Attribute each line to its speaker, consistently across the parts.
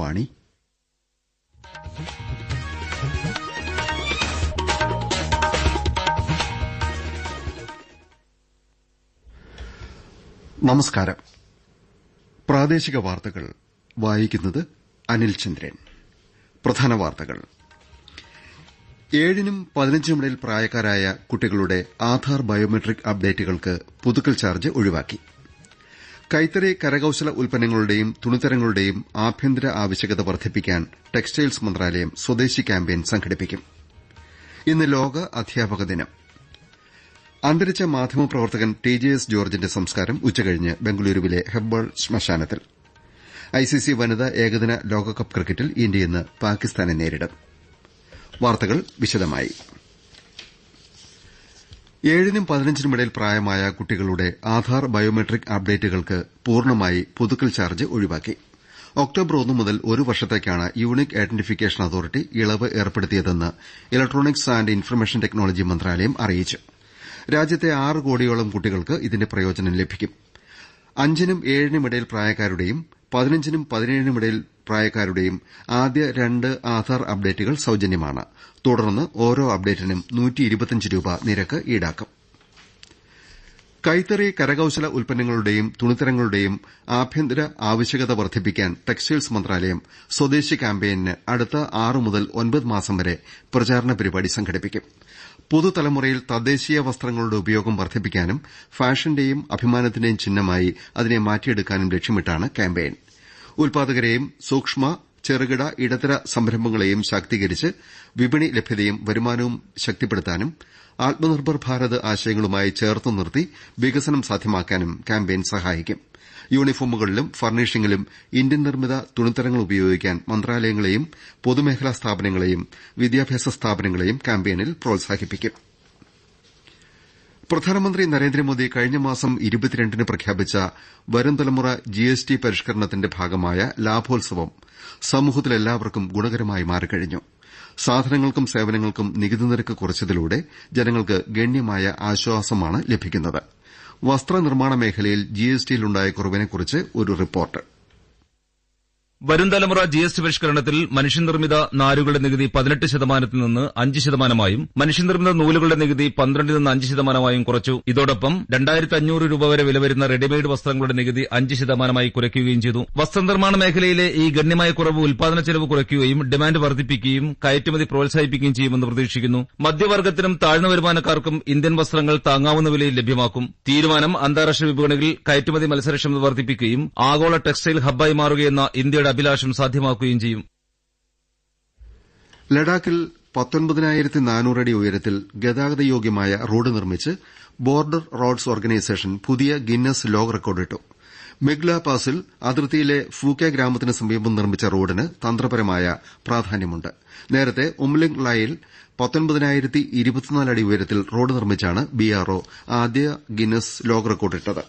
Speaker 1: വാണി നമസ്കാരം പ്രാദേശിക വാർത്തകൾ വായിക്കുന്നത് അനിൽചന്ദ്രൻ പ്രധാന വാർത്തകൾ ഏഴിനും പതിനഞ്ചിനുമിടയിൽ പ്രായക്കാരായ കുട്ടികളുടെ ആധാർ ബയോമെട്രിക് അപ്ഡേറ്റുകൾക്ക് പുതുക്കൽ ചാർജ് ഒഴിവാക്കി കൈത്തറി കരകൌശല ഉൽപ്പന്നങ്ങളുടെയും തുണിത്തരങ്ങളുടെയും ആഭ്യന്തര ആവശ്യകത വർദ്ധിപ്പിക്കാൻ ടെക്സ്റ്റൈൽസ് മന്ത്രാലയം സ്വദേശി ക്യാമ്പയിൻ സംഘടിപ്പിക്കും ഇന്ന് ലോക അധ്യാപക ദിനം അന്തരിച്ച മാധ്യമപ്രവർത്തകൻ ടി ജെ എസ് ജോർജിന്റെ സംസ്കാരം ഉച്ചകഴിഞ്ഞ് ബംഗളൂരുവിലെ ഹെബ്ബാൾ ശ്മശാനത്തിൽ ഐസിസി വനിതാ ഏകദിന ലോകകപ്പ് ക്രിക്കറ്റിൽ ഇന്ത്യ ഇന്ന് പാകിസ്ഥാനെ നേരിടും വാർത്തകൾ വിശദമായി ഏഴിനും ഇടയിൽ പ്രായമായ കുട്ടികളുടെ ആധാർ ബയോമെട്രിക് അപ്ഡേറ്റുകൾക്ക് പൂർണ്ണമായി പുതുക്കൽ ചാർജ് ഒഴിവാക്കി ഒക്ടോബർ ഒന്ന് മുതൽ ഒരു വർഷത്തേക്കാണ് യൂണിക് ഐഡന്റിഫിക്കേഷൻ അതോറിറ്റി ഇളവ് ഏർപ്പെടുത്തിയതെന്ന് ഇലക്ട്രോണിക്സ് ആന്റ് ഇൻഫർമേഷൻ ടെക്നോളജി മന്ത്രാലയം അറിയിച്ചു രാജ്യത്തെ ആറ് കോടിയോളം കുട്ടികൾക്ക് ഇതിന്റെ പ്രയോജനം ലഭിക്കും അഞ്ചിനും ഇടയിൽ പ്രായക്കാരുടെയും പതിനഞ്ചിനും പതിനേഴിനുമിടയിൽ പ്രായക്കാരുടെയും ആദ്യ രണ്ട് ആധാർ അപ്ഡേറ്റുകൾ സൌജന്യമാണ് തുടർന്ന് ഓരോ അപ്ഡേറ്റിനും രൂപ നിരക്ക് ഈടാക്കും കൈത്തറി കരകൌശല ഉൽപ്പന്നങ്ങളുടെയും തുണിത്തരങ്ങളുടെയും ആഭ്യന്തര ആവശ്യകത വർദ്ധിപ്പിക്കാൻ ടെക്സ്റ്റൈൽസ് മന്ത്രാലയം സ്വദേശി ക്യാമ്പയിനിന് അടുത്ത ആറ് മുതൽ ഒൻപത് മാസം വരെ പ്രചാരണ പരിപാടി സംഘടിപ്പിക്കും പുതുതലമുറയിൽ തദ്ദേശീയ വസ്ത്രങ്ങളുടെ ഉപയോഗം വർദ്ധിപ്പിക്കാനും ഫാഷന്റെയും അഭിമാനത്തിന്റെയും ചിഹ്നമായി അതിനെ മാറ്റിയെടുക്കാനും ലക്ഷ്യമിട്ടാണ് ക്യാമ്പയിൻ ഉൽപാദകരെയും സൂക്ഷ്മ ചെറുകിട ഇടത്തര സംരംഭങ്ങളെയും ശാക്തീകരിച്ച് വിപണി ലഭ്യതയും വരുമാനവും ശക്തിപ്പെടുത്താനും ആത്മനിർഭർ ഭാരത് ആശയങ്ങളുമായി ചേർത്ത് നിർത്തി വികസനം സാധ്യമാക്കാനും ക്യാമ്പയിൻ സഹായിക്കും യൂണിഫോമുകളിലും ഫർണിഷിംഗിലും ഇന്ത്യൻ നിർമ്മിത തുണിത്തരങ്ങൾ ഉപയോഗിക്കാൻ മന്ത്രാലയങ്ങളെയും പൊതുമേഖലാ സ്ഥാപനങ്ങളെയും വിദ്യാഭ്യാസ സ്ഥാപനങ്ങളെയും ക്യാമ്പയിനിൽ പ്രോത്സാഹിപ്പിക്കും പ്രധാനമന്ത്രി നരേന്ദ്രമോദി കഴിഞ്ഞ മാസം ഇരുപത്തിരണ്ടിന് പ്രഖ്യാപിച്ച വരും തലമുറ ജിഎസ്ടി പരിഷ്കരണത്തിന്റെ ഭാഗമായ ലാഭോത്സവം സമൂഹത്തിലെല്ലാവർക്കും ഗുണകരമായി മാറിക്കഴിഞ്ഞു സാധനങ്ങൾക്കും സേവനങ്ങൾക്കും നികുതി നിരക്ക് കുറച്ചതിലൂടെ ജനങ്ങൾക്ക് ഗണ്യമായ ആശ്വാസമാണ് ലഭിക്കുന്നത് വസ്ത്രനിർമ്മാണ മേഖലയിൽ ടിയിലുണ്ടായ കുറവിനെക്കുറിച്ച് ഒരു റിപ്പോർട്ട്
Speaker 2: വരും തലമുറ ജി എസ് ടി പരിഷ്കരണത്തിൽ മനുഷ്യനിർമ്മിത നാരുകളുടെ നികുതി പതിനെട്ട് ശതമാനത്തിൽ നിന്ന് അഞ്ച് ശതമാനമായും മനുഷ്യനിർമ്മിത നൂലുകളുടെ നികുതി പന്ത്രണ്ടിൽ നിന്ന് അഞ്ച് ശതമാനമായും കുറച്ചു ഇതോടൊപ്പം രണ്ടായിരത്തി അഞ്ഞൂറ് രൂപ വരെ വില വരുന്ന റെഡിമെയ്ഡ് വസ്ത്രങ്ങളുടെ നികുതി അഞ്ച് ശതമാനമായി കുറയ്ക്കുകയും ചെയ്തു വസ്ത്രനിർമ്മാണ മേഖലയിലെ ഈ ഗണ്യമായ കുറവ് ഉൽപാദന ചെലവ് കുറയ്ക്കുകയും ഡിമാൻഡ് വർദ്ധിപ്പിക്കുകയും കയറ്റുമതി പ്രോത്സാഹിപ്പിക്കുകയും ചെയ്യുമെന്ന് പ്രതീക്ഷിക്കുന്നു മധ്യവർഗത്തിനും താഴ്ന്ന വരുമാനക്കാർക്കും ഇന്ത്യൻ വസ്ത്രങ്ങൾ താങ്ങാവുന്ന വിലയിൽ ലഭ്യമാക്കും തീരുമാനം അന്താരാഷ്ട്ര വിപണികളിൽ കയറ്റുമതി മത്സരക്ഷമത വർദ്ധിപ്പിക്കുകയും ആഗോള ടെക്സ്റ്റൈൽ ഹബ്ബായി മാറുകയെന്ന ഇന്ത്യയുടെ ഇന്ത്യയുടെ അഭിലാഷം സാധ്യമാക്കുകയും ചെയ്യും
Speaker 3: ലഡാക്കിൽ പത്തൊൻപതിനായിരത്തി നാനൂറ് അടി ഉയരത്തിൽ ഗതാഗത യോഗ്യമായ റോഡ് നിർമ്മിച്ച് ബോർഡർ റോഡ്സ് ഓർഗനൈസേഷൻ പുതിയ ഗിന്നസ് ലോക റെക്കോർഡിട്ടു മെഗ്ല പാസിൽ അതിർത്തിയിലെ ഫൂക്കെ ഗ്രാമത്തിന് സമീപം നിർമ്മിച്ച റോഡിന് തന്ത്രപരമായ പ്രാധാന്യമുണ്ട് നേരത്തെ ഉംലിംഗ് ലായിൽ പത്തൊൻപതിനായിരത്തി ഇരുപത്തിനാല് അടി ഉയരത്തിൽ റോഡ് നിർമ്മിച്ചാണ് ബിആർഒ ആദ്യ ഗിന്നസ് ലോക റെക്കോർഡിട്ടത്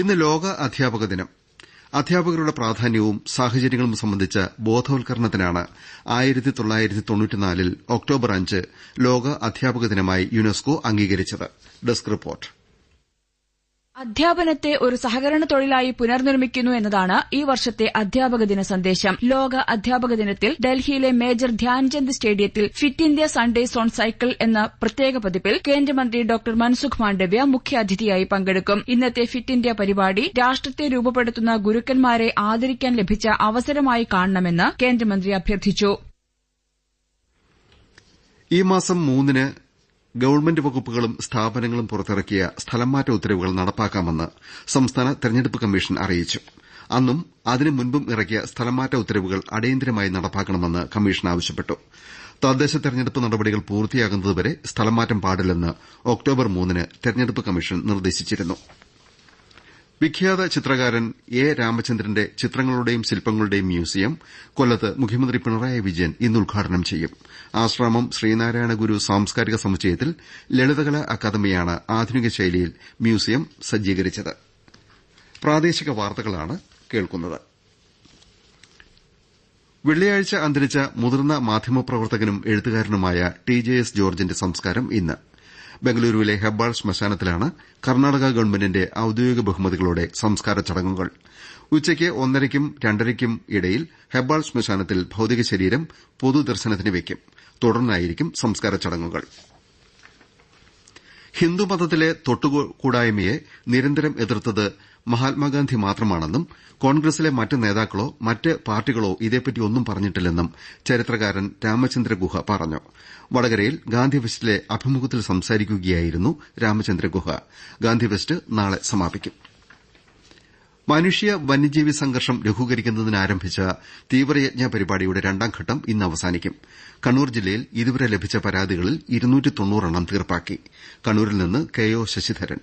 Speaker 3: ഇന്ന് ലോക അധ്യാപക ദിനം അധ്യാപകരുടെ പ്രാധാന്യവും സാഹചര്യങ്ങളും സംബന്ധിച്ച ബോധവൽക്കരണത്തിനാണ് ഒക്ടോബർ അഞ്ച് ലോക അധ്യാപക ദിനമായി യുനെസ്കോ അംഗീകരിച്ചത്
Speaker 4: അധ്യാപനത്തെ ഒരു സഹകരണ തൊഴിലായി പുനർനിർമ്മിക്കുന്നു എന്നതാണ് ഈ വർഷത്തെ അധ്യാപക ദിന സന്ദേശം ലോക അധ്യാപക ദിനത്തിൽ ഡൽഹിയിലെ മേജർ ധ്യാൻചന്ദ് സ്റ്റേഡിയത്തിൽ fit India Sundays on cycle എന്ന പ്രത്യേക പതിപ്പിൽ കേന്ദ്രമന്ത്രി ഡോക്ടർ മൻസുഖ് മാണ്ഡവ്യ മുഖ്യാതിഥിയായി പങ്കെടുക്കും ഇന്നത്തെ ഫിറ്റ് ഇന്ത്യ പരിപാടി രാഷ്ട്രത്തെ രൂപപ്പെടുത്തുന്ന ഗുരുക്കന്മാരെ ആദരിക്കാൻ ലഭിച്ച അവസരമായി കാണണമെന്ന് കേന്ദ്രമന്ത്രി അഭ്യർത്ഥിച്ചു
Speaker 5: ഈ മാസം മൂന്നിന് ഗവൺമെന്റ് വകുപ്പുകളും സ്ഥാപനങ്ങളും പുറത്തിറക്കിയ സ്ഥലംമാറ്റ ഉത്തരവുകൾ നടപ്പാക്കാമെന്ന് സംസ്ഥാന തെരഞ്ഞെടുപ്പ് കമ്മീഷൻ അറിയിച്ചു അന്നും അതിനു മുൻപും ഇറക്കിയ സ്ഥലംമാറ്റ ഉത്തരവുകൾ അടിയന്തരമായി നടപ്പാക്കണമെന്ന് കമ്മീഷൻ ആവശ്യപ്പെട്ടു തദ്ദേശ തെരഞ്ഞെടുപ്പ് നടപടികൾ പൂർത്തിയാകുന്നതുവരെ സ്ഥലംമാറ്റം പാടില്ലെന്ന് ഒക്ടോബർ മൂന്നിന് തെരഞ്ഞെടുപ്പ് കമ്മീഷൻ നിർദ്ദേശിച്ചിരുന്നു വിഖ്യാത ചിത്രകാരൻ എ രാമചന്ദ്രന്റെ ചിത്രങ്ങളുടെയും ശില്പങ്ങളുടെയും മ്യൂസിയം കൊല്ലത്ത് മുഖ്യമന്ത്രി പിണറായി വിജയൻ ഇന്ന് ഉദ്ഘാടനം ചെയ്യും ആശ്രാമം ശ്രീനാരായണ ഗുരു സാംസ്കാരിക സമുച്ചയത്തിൽ ലളിതകലാ അക്കാദമിയാണ് ആധുനിക ശൈലിയിൽ മ്യൂസിയം സജ്ജീകരിച്ചത് വെള്ളിയാഴ്ച അന്തരിച്ച മുതിർന്ന മാധ്യമപ്രവർത്തകനും എഴുത്തുകാരനുമായ ടി ജെ എസ് ജോർജിന്റെ സംസ്കാരം ഇന്ന് ബംഗളൂരുവിലെ ഹെബ്ബാൾ ശ്മശാനത്തിലാണ് കർണാടക ഗവൺമെന്റിന്റെ ഔദ്യോഗിക ബഹുമതികളോടെ സംസ്കാര ചടങ്ങുകൾ ഉച്ചയ്ക്ക് ഒന്നരയ്ക്കും രണ്ടരയ്ക്കും ഇടയിൽ ഹെബ്ബാൾ ശ്മശാനത്തിൽ ഭൌതിക ശരീരം പൊതുദർശനത്തിന് വയ്ക്കും തുടർന്നായിരിക്കും സംസ്കാര ചടങ്ങുകൾ ഹിന്ദുമതത്തിലെ തൊട്ടുകൂടായ്മയെ നിരന്തരം എതിർത്തത് മഹാത്മാഗാന്ധി മാത്രമാണെന്നും കോൺഗ്രസിലെ മറ്റ് നേതാക്കളോ മറ്റ് പാർട്ടികളോ ഇതേപ്പറ്റി ഒന്നും പറഞ്ഞിട്ടില്ലെന്നും ചരിത്രകാരൻ രാമചന്ദ്ര ഗുഹ പറഞ്ഞു വടകരയിൽ ഗാന്ധിവെസ്റ്റിലെ അഭിമുഖത്തിൽ സംസാരിക്കുകയായിരുന്നു രാമചന്ദ്ര ഗുഹ ഗാന്ധിവെസ്റ്റ് നാളെ സമാപിക്കും മനുഷ്യ വന്യജീവി സംഘർഷം ലഘൂകരിക്കുന്നതിന് ആരംഭിച്ച തീവ്രയജ്ഞ പരിപാടിയുടെ രണ്ടാംഘട്ടം ഇന്ന് അവസാനിക്കും കണ്ണൂർ ജില്ലയിൽ ഇതുവരെ ലഭിച്ച പരാതികളിൽ എണ്ണം തീർപ്പാക്കി കണ്ണൂരിൽ നിന്ന് കെ ഒ ശശിധരൻ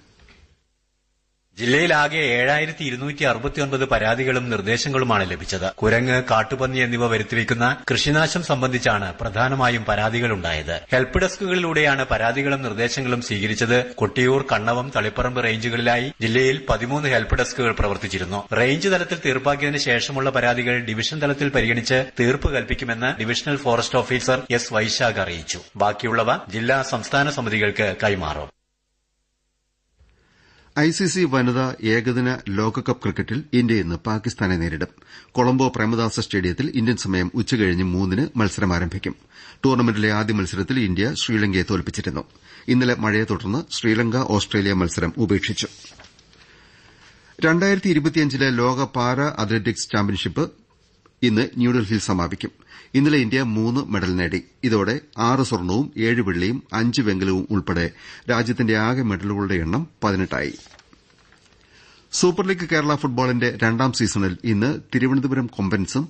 Speaker 6: ജില്ലയിലാകെ ഏഴായിരത്തി ഇരുന്നൂറ്റി അറുപത്തിയൊൻപത് പരാതികളും നിർദ്ദേശങ്ങളുമാണ് ലഭിച്ചത് കുരങ്ങ് കാട്ടുപന്നി എന്നിവ വരുത്തിവെക്കുന്ന കൃഷിനാശം സംബന്ധിച്ചാണ് പ്രധാനമായും പരാതികളുണ്ടായത് ഹെൽപ്പ് ഡെസ്കുകളിലൂടെയാണ് പരാതികളും നിർദ്ദേശങ്ങളും സ്വീകരിച്ചത് കൊട്ടിയൂർ കണ്ണവം തളിപ്പറമ്പ് റേഞ്ചുകളിലായി ജില്ലയിൽ പതിമൂന്ന് ഹെൽപ്പ് ഡെസ്കുകൾ പ്രവർത്തിച്ചിരുന്നു റേഞ്ച് തലത്തിൽ തീർപ്പാക്കിയതിന് ശേഷമുള്ള പരാതികൾ ഡിവിഷൻ തലത്തിൽ പരിഗണിച്ച് തീർപ്പ് കൽപ്പിക്കുമെന്ന് divisional forest officer S Vaishakh അറിയിച്ചു ബാക്കിയുള്ളവ ജില്ലാ സംസ്ഥാന സമിതികൾക്ക് കൈമാറും
Speaker 7: ഐസിസി വനിതാ ഏകദിന ലോകകപ്പ് ക്രിക്കറ്റിൽ ഇന്ത്യ ഇന്ന് പാകിസ്ഥാനെ നേരിടും കൊളംബോ പ്രേമദാസ സ്റ്റേഡിയത്തിൽ ഇന്ത്യൻ സമയം ഉച്ചകഴിഞ്ഞ് മൂന്നിന് മത്സരം ആരംഭിക്കും ടൂർണമെന്റിലെ ആദ്യ മത്സരത്തിൽ ഇന്ത്യ ശ്രീലങ്കയെ തോൽപ്പിച്ചിരുന്നു ഇന്നലെ മഴയെ തുടർന്ന് ശ്രീലങ്ക ഓസ്ട്രേലിയ മത്സരം ഉപേക്ഷിച്ചു ലോക പാരാ അത്ലറ്റിക്സ് ചാമ്പ്യൻഷിപ്പ് ഇന്ന് ന്യൂഡൽഹിയിൽ സമാപിക്കും ഇന്നലെ ഇന്ത്യ മൂന്ന് മെഡൽ നേടി ഇതോടെ ആറ് സ്വർണവും ഏഴ് വെള്ളിയും അഞ്ച് വെങ്കലവും ഉൾപ്പെടെ രാജ്യത്തിന്റെ ആകെ മെഡലുകളുടെ എണ്ണം പതിനെട്ടായി സൂപ്പർ ലീഗ് കേരള ഫുട്ബോളിന്റെ രണ്ടാം സീസണിൽ ഇന്ന് തിരുവനന്തപുരം കൊമ്പൻസും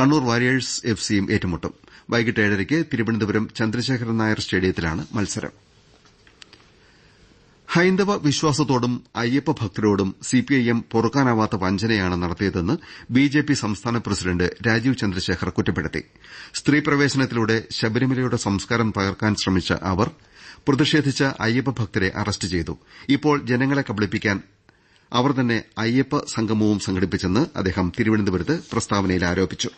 Speaker 7: കണ്ണൂർ വാരിയേഴ്സ് എഫ്സിയും ഏറ്റുമുട്ടും വൈകിട്ട് ഏഴരയ്ക്ക് തിരുവനന്തപുരം ചന്ദ്രശേഖരൻ നായർ സ്റ്റേഡിയത്തിലാണ് മത്സരം ഹൈന്ദവ വിശ്വാസത്തോടും അയ്യപ്പ ഭക്തരോടും സിപിഐഎം പൊറുക്കാനാവാത്ത വഞ്ചനയാണ് നടത്തിയതെന്ന് ബിജെപി സംസ്ഥാന പ്രസിഡന്റ് രാജീവ് ചന്ദ്രശേഖർ കുറ്റപ്പെടുത്തി സ്ത്രീപ്രവേശനത്തിലൂടെ ശബരിമലയുടെ സംസ്കാരം തകർക്കാൻ ശ്രമിച്ച അവർ പ്രതിഷേധിച്ച ഭക്തരെ അറസ്റ്റ് ചെയ്തു ഇപ്പോൾ ജനങ്ങളെ കബളിപ്പിക്കാൻ അവർ തന്നെ അയ്യപ്പ സംഗമവും സംഘടിപ്പിച്ചെന്ന് അദ്ദേഹം തിരുവനന്തപുരത്ത് പ്രസ്താവനയിൽ ആരോപിച്ചു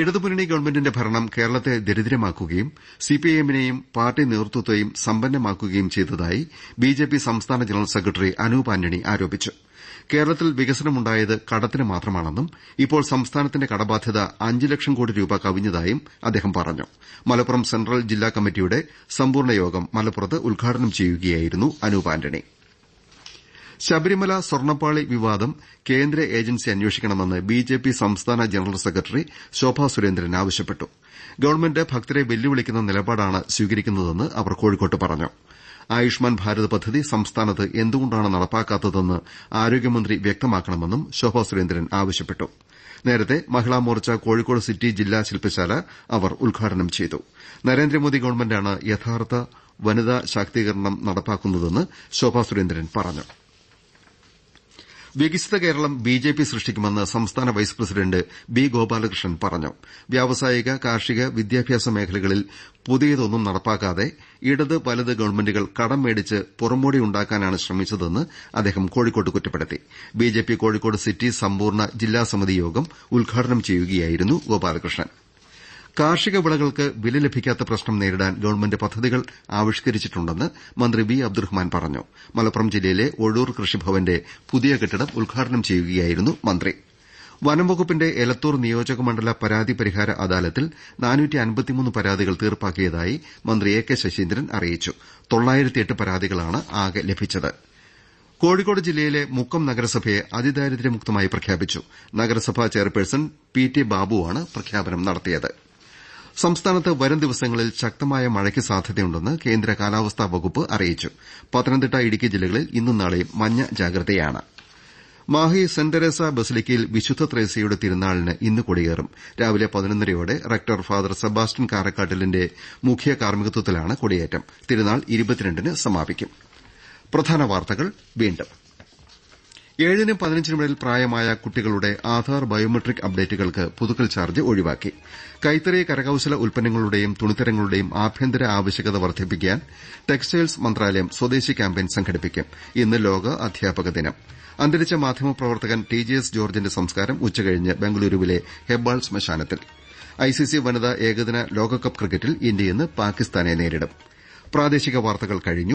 Speaker 7: ഇടതുമുന്നണി ഗവൺമെന്റിന്റെ ഭരണം കേരളത്തെ ദരിദ്രമാക്കുകയും സിപിഐഎമ്മിനെയും പാർട്ടി നേതൃത്വത്തെയും സമ്പന്നമാക്കുകയും ചെയ്തതായി ബിജെപി സംസ്ഥാന ജനറൽ സെക്രട്ടറി അനൂപ് ആന്റണി ആരോപിച്ചു കേരളത്തിൽ വികസനമുണ്ടായത് കടത്തിന് മാത്രമാണെന്നും ഇപ്പോൾ സംസ്ഥാനത്തിന്റെ കടബാധ്യത അഞ്ച് ലക്ഷം കോടി രൂപ കവിഞ്ഞതായും അദ്ദേഹം പറഞ്ഞു മലപ്പുറം സെൻട്രൽ ജില്ലാ കമ്മിറ്റിയുടെ സമ്പൂർണ്ണ യോഗം മലപ്പുറത്ത് ഉദ്ഘാടനം ചെയ്യുകയായിരുന്നു അനൂപ് ആന്റണി ശബരിമല സ്വർണ്ണപ്പാളി വിവാദം കേന്ദ്ര ഏജൻസി അന്വേഷിക്കണമെന്ന് ബിജെപി സംസ്ഥാന ജനറൽ സെക്രട്ടറി ശോഭാ സുരേന്ദ്രൻ ആവശ്യപ്പെട്ടു ഗവൺമെന്റ് ഭക്തരെ വെല്ലുവിളിക്കുന്ന നിലപാടാണ് സ്വീകരിക്കുന്നതെന്ന് അവർ കോഴിക്കോട്ട് പറഞ്ഞു ആയുഷ്മാൻ ഭാരത് പദ്ധതി സംസ്ഥാനത്ത് എന്തുകൊണ്ടാണ് നടപ്പാക്കാത്തതെന്ന് ആരോഗ്യമന്ത്രി വ്യക്തമാക്കണമെന്നും ശോഭാ സുരേന്ദ്രൻ ആവശ്യപ്പെട്ടു നേരത്തെ മോർച്ച കോഴിക്കോട് സിറ്റി ജില്ലാ ശില്പശാല അവർ ഉദ്ഘാടനം ചെയ്തു നരേന്ദ്രമോദി ഗവൺമെന്റാണ് യഥാർത്ഥ വനിതാ ശാക്തീകരണം നടപ്പാക്കുന്നതെന്ന് ശോഭാ സുരേന്ദ്രൻ പറഞ്ഞു വികസിത കേരളം ബിജെപി സൃഷ്ടിക്കുമെന്ന് സംസ്ഥാന വൈസ് പ്രസിഡന്റ് ബി ഗോപാലകൃഷ്ണൻ പറഞ്ഞു വ്യാവസായിക കാർഷിക വിദ്യാഭ്യാസ മേഖലകളിൽ പുതിയതൊന്നും നടപ്പാക്കാതെ ഇടത് വലത് ഗവൺമെന്റുകൾ കടം മേടിച്ച് പുറംമോടി ഉണ്ടാക്കാനാണ് ശ്രമിച്ചതെന്ന് അദ്ദേഹം കോഴിക്കോട്ട് കുറ്റപ്പെടുത്തി ബിജെപി കോഴിക്കോട് സിറ്റി സമ്പൂർണ്ണ ജില്ലാ സമിതി യോഗം ഉദ്ഘാടനം ചെയ്യുകയായിരുന്നു ഗോപാലകൃഷ്ണൻ കാർഷിക വിളകൾക്ക് വില ലഭിക്കാത്ത പ്രശ്നം നേരിടാൻ ഗവൺമെന്റ് പദ്ധതികൾ ആവിഷ്കരിച്ചിട്ടുണ്ടെന്ന് മന്ത്രി വി അബ്ദുറഹ്മാൻ പറഞ്ഞു മലപ്പുറം ജില്ലയിലെ ഒഴൂർ കൃഷിഭവന്റെ പുതിയ കെട്ടിടം ഉദ്ഘാടനം ചെയ്യുകയായിരുന്നു മന്ത്രി വനം വകുപ്പിന്റെ എലത്തൂർ നിയോജക മണ്ഡല പരാതി പരിഹാര അദാലത്തിൽ പരാതികൾ തീർപ്പാക്കിയതായി മന്ത്രി എ കെ ശശീന്ദ്രൻ അറിയിച്ചു പരാതികളാണ് ആകെ ലഭിച്ചത് കോഴിക്കോട് ജില്ലയിലെ മുക്കം നഗരസഭയെ അതിദാരിദ്ര്യമുക്തമായി പ്രഖ്യാപിച്ചു നഗരസഭാ ചെയർപേഴ്സൺ പി ടി ബാബുവാണ് പ്രഖ്യാപനം നടത്തിയത് സംസ്ഥാനത്ത് വരും ദിവസങ്ങളിൽ ശക്തമായ മഴയ്ക്ക് സാധ്യതയുണ്ടെന്ന് കേന്ദ്ര കാലാവസ്ഥാ വകുപ്പ് അറിയിച്ചു പത്തനംതിട്ട ഇടുക്കി ജില്ലകളിൽ ഇന്നും നാളെയും മഞ്ഞ ജാഗ്രതയാണ് മാഹി സെന്റ് തെരേസ ബസലിക്കയിൽ വിശുദ്ധ ത്രേസ്യയുടെ തിരുനാളിന് ഇന്ന് കൊടിയേറും രാവിലെ പതിനൊന്നരയോടെ റക്ടർ ഫാദർ സെബാസ്റ്റ്യൻ കാരക്കാട്ടിലിന്റെ മുഖ്യ കാർമ്മികത്വത്തിലാണ് കൊടിയേറ്റം തിരുനാൾ സമാപിക്കും ഏഴിനും പതിനഞ്ചിനുമിടയിൽ പ്രായമായ കുട്ടികളുടെ ആധാർ ബയോമെട്രിക് അപ്ഡേറ്റുകൾക്ക് പുതുക്കൽ ചാർജ്ജ് ഒഴിവാക്കി കൈത്തറി കരകൌശല ഉൽപ്പന്നങ്ങളുടെയും തുണിത്തരങ്ങളുടെയും ആഭ്യന്തര ആവശ്യകത വർദ്ധിപ്പിക്കാൻ ടെക്സ്റ്റൈൽസ് മന്ത്രാലയം സ്വദേശി ക്യാമ്പയിൻ സംഘടിപ്പിക്കും ഇന്ന് ലോക അധ്യാപക ദിനം അന്തരിച്ച മാധ്യമപ്രവർത്തകൻ ടി ജെ എസ് ജോർജിന്റെ സംസ്കാരം ഉച്ചകഴിഞ്ഞ് ബംഗളൂരുവിലെ ഹെബാൾ ശ്മശാനത്തിൽ ഐസിസി വനിതാ ഏകദിന ലോകകപ്പ് ക്രിക്കറ്റിൽ ഇന്ത്യ ഇന്ന് പാകിസ്ഥാനെ നേരിടും